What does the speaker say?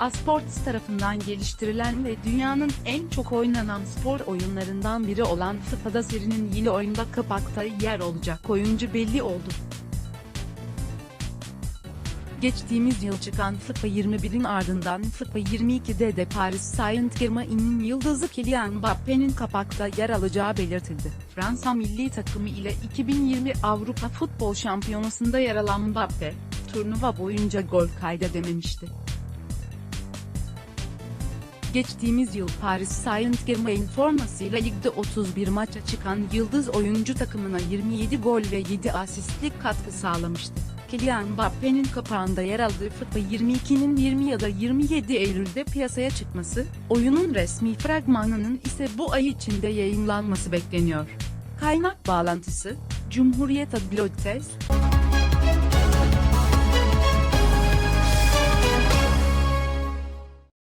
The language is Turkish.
Asports tarafından geliştirilen ve dünyanın en çok oynanan spor oyunlarından biri olan FIFA'da serinin yeni oyunda kapakta yer olacak oyuncu belli oldu. Geçtiğimiz yıl çıkan FIFA 21'in ardından FIFA 22'de de Paris Saint-Germain'in yıldızı Kylian Mbappe'nin kapakta yer alacağı belirtildi. Fransa milli takımı ile 2020 Avrupa Futbol Şampiyonası'nda yer alan Mbappe, turnuva boyunca gol kaydedememişti. Geçtiğimiz yıl Paris Saint-Germain formasıyla ligde 31 maça çıkan yıldız oyuncu takımına 27 gol ve 7 asistlik katkı sağlamıştı. Kylian Mbappe'nin kapağında yer aldığı FIFA 22'nin 20 ya da 27 Eylül'de piyasaya çıkması, oyunun resmi fragmanının ise bu ay içinde yayınlanması bekleniyor. Kaynak bağlantısı, Cumhuriyet Adliyotez,